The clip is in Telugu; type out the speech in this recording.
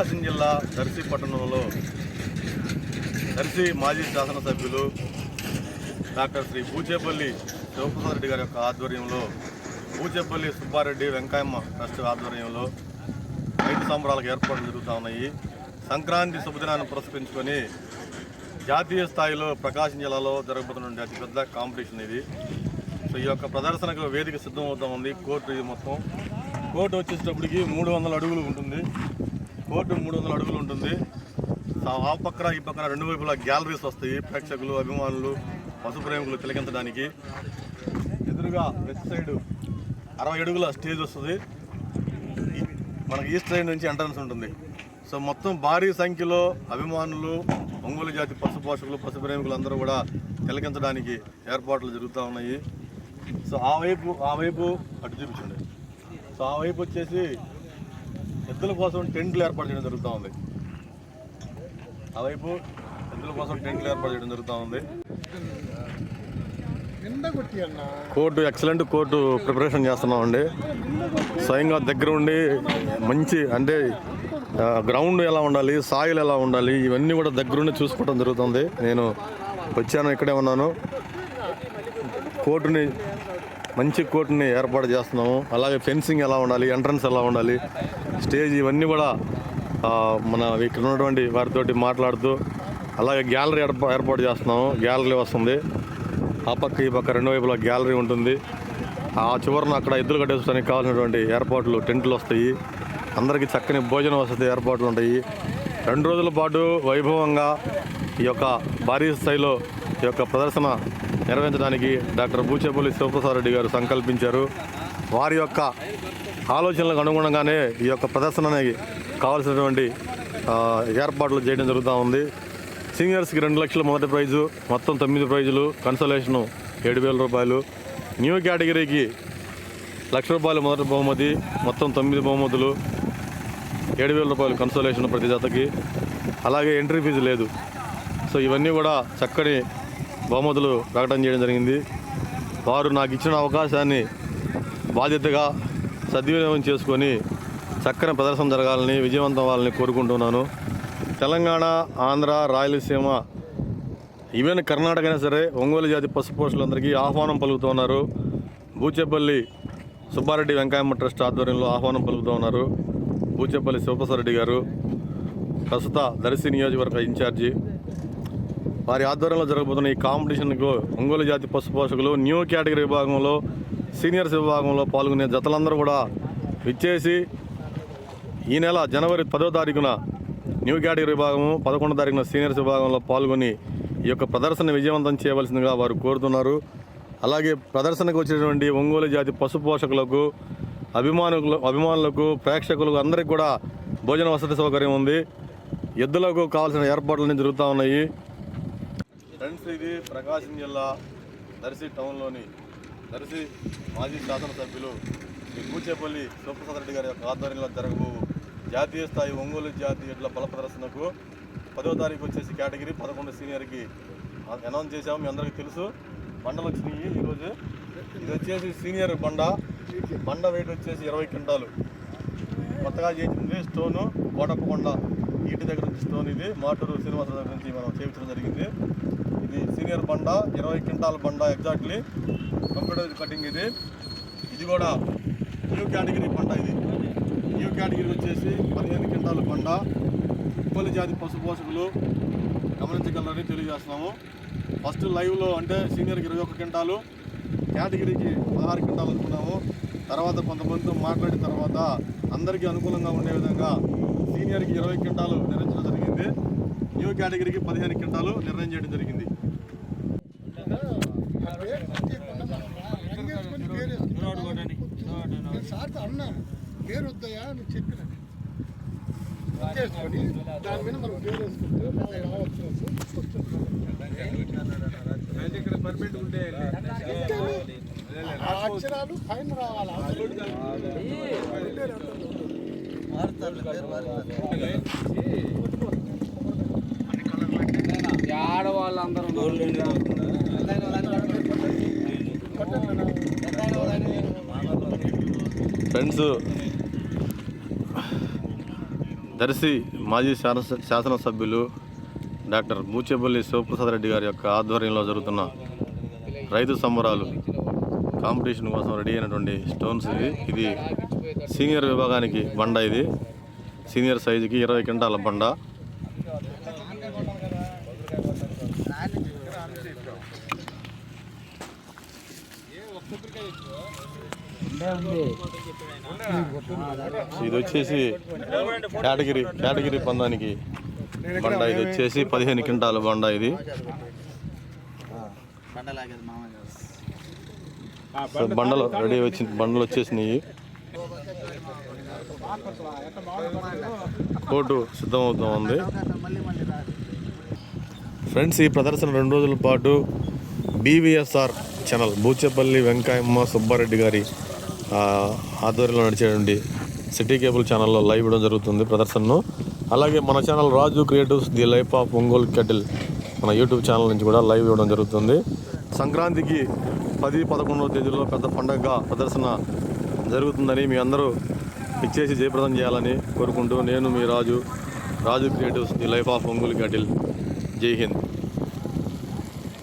జిల్లా దర్శి పట్టణంలో దర్శి మాజీ శాసనసభ్యులు డాక్టర్ శ్రీ పూచేపల్లి శివప్రసాద్ రెడ్డి గారి యొక్క ఆధ్వర్యంలో పూచేపల్లి సుబ్బారెడ్డి వెంకయ్యమ్మ ట్రస్ట్ ఆధ్వర్యంలో రైతు సంబరాలకు ఏర్పాట్లు జరుగుతూ ఉన్నాయి. సంక్రాంతి శుభదినాన్ని పురస్కరించుకొని జాతీయ స్థాయిలో ప్రకాశం జిల్లాలో జరగబోతున్న అతిపెద్ద కాంపిటీషన్ ఇది. సో ఈ యొక్క ప్రదర్శనకు వేదిక సిద్ధం ఉంది. కోర్టు ఇది మొత్తం. కోర్టు వచ్చేటప్పటికి మూడు వందల అడుగులు ఉంటుంది. కోర్టు మూడు వందల అడుగులు ఉంటుంది. ఆ పక్కన ఈ పక్కన రెండు వైపులా గ్యాలరీస్ వస్తాయి. ప్రేక్షకులు అభిమానులు పశు ప్రేమికులు తిలకించడానికి. ఎదురుగా వెస్ట్ సైడ్ అరవై అడుగుల స్టేజ్ వస్తుంది. మనకి ఈస్ట్ సైడ్ నుంచి ఎంట్రన్స్ ఉంటుంది. సో మొత్తం భారీ సంఖ్యలో అభిమానులు ఒంగోలు జాతి పశు పోషకులు పశు ప్రేమికులు అందరూ కూడా తిలకించడానికి ఏర్పాట్లు జరుగుతూ ఉన్నాయి. సో ఆ వైపు ఆ వైపు అటు చూపించండి. సో ఆ వైపు వచ్చేసి ఎద్దుల కోసం టెంట్లు ఏర్పాటు చేయడం జరుగుతూ ఉంది. ఆ వైపు ఎద్దుల కోసం టెంట్లు ఏర్పాటు చేయడం జరుగుతూ ఉంది. కోర్టు ఎక్సలెంట్ కోర్టు ప్రిపరేషన్ చేస్తున్నామండి. స్వయంగా దగ్గర ఉండి మంచి అంటే గ్రౌండ్ ఎలా ఉండాలి సాయిల్ ఎలా ఉండాలి ఇవన్నీ కూడా దగ్గరుండి చూసుకోవడం జరుగుతుంది. నేను వచ్చాను ఇక్కడే ఉన్నాను. కోర్టుని మంచి కోర్టుని ఏర్పాటు చేస్తున్నాము. అలాగే ఫెన్సింగ్ ఎలా ఉండాలి ఎంట్రన్స్ ఎలా ఉండాలి స్టేజ్ ఇవన్నీ కూడా మన ఇక్కడ ఉన్నటువంటి వారితోటి మాట్లాడుతూ అలాగే గ్యాలరీ ఏర్పాటు చేస్తున్నాము. గ్యాలరీ వస్తుంది. ఆ పక్క ఈ పక్క రెండు వైపులా గ్యాలరీ ఉంటుంది. ఆ చివరన అక్కడ ఎద్దులు కట్టేసుకోవడానికి కావాల్సినటువంటి ఏర్పాట్లు టెంట్లు వస్తాయి. అందరికీ చక్కని భోజన వసతి ఏర్పాట్లు ఉంటాయి. రెండు రోజుల పాటు వైభవంగా ఈ యొక్క భారీ స్థాయిలో ఈ యొక్క ప్రదర్శన నెరవేర్చడానికి డాక్టర్ బూచేపల్లి శివప్రసాద్ రెడ్డి గారు సంకల్పించారు. వారి యొక్క ఆలోచనలకు అనుగుణంగానే ఈ యొక్క ప్రదర్శనకి కావాల్సినటువంటి ఏర్పాట్లు చేయడం జరుగుతూ ఉంది. సీనియర్స్కి రెండు లక్షల మొదటి ప్రైజు మొత్తం తొమ్మిది ప్రైజులు కన్సలేషను ఏడు వేల రూపాయలు. న్యూ కేటగిరీకి లక్ష రూపాయలు మొదటి బహుమతి మొత్తం తొమ్మిది బహుమతులు ఏడు వేల రూపాయలు కన్సోలేషన్ ప్రతి జతకి. అలాగే ఎంట్రీ ఫీజు లేదు. సో ఇవన్నీ కూడా చక్కని బహుమతులు ప్రకటన చేయడం జరిగింది. వారు నాకు ఇచ్చిన అవకాశాన్ని బాధ్యతగా సద్వినియోగం చేసుకొని చక్కని ప్రదర్శన జరగాలని విజయవంతం అవ్వాలని కోరుకుంటున్నాను. తెలంగాణ ఆంధ్ర రాయలసీమ ఈవెన్ కర్ణాటక అయినా సరే ఒంగోలు జాతి పశు పోషకులందరికీ ఆహ్వానం పలుకుతున్నారు బూచేపల్లి సుబ్బారెడ్డి వెంకయ్యమ్మ ట్రస్ట్ ఆధ్వర్యంలో ఆహ్వానం పలుకుతూ ఉన్నారు. బూచేపల్లి శివప్రసాద్ రెడ్డి గారు ప్రస్తుత దర్శి నియోజకవర్గ ఇన్ఛార్జి వారి ఆధ్వర్యంలో జరగబోతున్న ఈ కాంపిటీషన్కు ఒంగోలు జాతి పశు పోషకులు న్యూ కేటగిరీ విభాగంలో సీనియర్స్ విభాగంలో పాల్గొనే జతలందరూ కూడా విచ్చేసి ఈ నెల జనవరి పదో తారీఖున న్యూ కేటగిరీ విభాగము పదకొండో తారీఖున సీనియర్స్ విభాగంలో పాల్గొని ఈ యొక్క ప్రదర్శన విజయవంతం చేయవలసిందిగా వారు కోరుతున్నారు. అలాగే ప్రదర్శనకు వచ్చినటువంటి ఒంగోలు జాతి పశు పోషకులకు అభిమానులు అభిమానులకు ప్రేక్షకులకు అందరికీ కూడా భోజన వసతి సౌకర్యం ఉంది. ఎద్దులకు కావాల్సిన ఏర్పాట్లన్నీ జరుగుతూ ఉన్నాయి. ఫ్రెండ్స్ ఇది ప్రకాశం జిల్లా దర్శి టౌన్లోని దర్శి మాజీ శాసనసభ్యులు శ్రీ కూచేపల్లి శివప్రసాద్ రెడ్డి గారి యొక్క ఆధ్వర్యంలో జరగబో జాతీయ స్థాయి ఒంగోలు జాతీయ ఎడ్ల బల ప్రదర్శనకు పదో తారీఖు వచ్చేసి కేటగిరీ పదకొండు సీనియర్కి అనౌన్స్ చేశాము మీ అందరికీ తెలుసు. బండలు వచ్చినాయి ఈరోజు. ఇది వచ్చేసి సీనియర్ బండ. బండ వెయిట్ వచ్చేసి ఇరవై క్వింటాలు. కొత్తగా చేసింది స్టోను కోటప్పకొండ. ఇంటి దగ్గర నుంచి స్టోన్ ఇది. మాటూరు శ్రీనివాస దగ్గర నుంచి మనం చేయించడం జరిగింది. ఇది సీనియర్ బండ ఇరవై క్వింటాల్ బండ ఎగ్జాక్ట్లీ. కంప్యూటర్ కటింగ్ ఇది. ఇది కూడా న్యూ కేటగిరీ బండ ఇది. న్యూ కేటగిరీ వచ్చేసి పదిహేను క్వింటాల్ బండ. ఉప్పలి జాతి పశు పోషకులు గమనించగలరని తెలియజేస్తున్నాము. ఫస్ట్ లైవ్లో అంటే సీనియర్కి ఇరవై ఒక్క క్వింటాలు. కేటగిరీకి పదహారు క్వింటాలు అనుకున్నాము. తర్వాత కొంతమందితో మాట్లాడిన తర్వాత అందరికీ అనుకూలంగా ఉండే విధంగా సీనియర్కి ఇరవై క్వింటాలు నిర్ణయించడం జరిగింది. న్యూ కేటగిరీకి పదిహేను క్వింటాలు నిర్ణయం చేయడం జరిగింది. పేరు వద్దయా అని చెప్పిన. చేసుకొని దాని మీద మనం పేరు వేసుకుంటే రావచ్చు. ఆ అక్షరాలు పైన రావాలి. ఆడవాళ్ళందరూ ఫ్రెండ్స్ దర్శి మాజీ శాసన శాసనసభ్యులు డాక్టర్ మూచేపల్లి శివప్రసాద్ రెడ్డి గారి యొక్క ఆధ్వర్యంలో జరుగుతున్న రైతు సంబరాలు కాంపిటీషన్ కోసం రెడీ అయినటువంటి స్టోన్స్ ఇవి ఇది సీనియర్ విభాగానికి బండ ఇది సీనియర్ సైజుకి ఇరవై క్వింటాల బండ సో ఇది వచ్చేసి కేటగిరీ కేటగిరీ పందానికి బండ. ఇది వచ్చేసి పదిహేను క్వింటాల బండ ఇది. బండలు రెడీ వచ్చి బండలు వచ్చేసినాయి. కోటు సిద్ధమవుతూ ఉంది. ఫ్రెండ్స్ ఈ ప్రదర్శన రెండు రోజుల పాటు బీవీఎస్ఆర్ ఛానల్ బూచేపల్లి వెంకాయమ్మ సుబ్బారెడ్డి గారి ఆధ్వర్యంలో నడిచేటువంటి సిటీ కేబుల్ ఛానల్లో లైవ్ ఇవ్వడం జరుగుతుంది ప్రదర్శనను. అలాగే మన channel Raju creatives the life of Ongole cattle మన యూట్యూబ్ ఛానల్ నుంచి కూడా లైవ్ ఇవ్వడం జరుగుతుంది. సంక్రాంతికి పది పదకొండవ తేదీలో పెద్ద పండగగా ప్రదర్శన జరుగుతుందని మీ అందరూ ఇచ్చేసి జయప్రదం చేయాలని కోరుకుంటూ నేను మీ Raju Raju creatives the life of Ongole cattle. Jai Hind.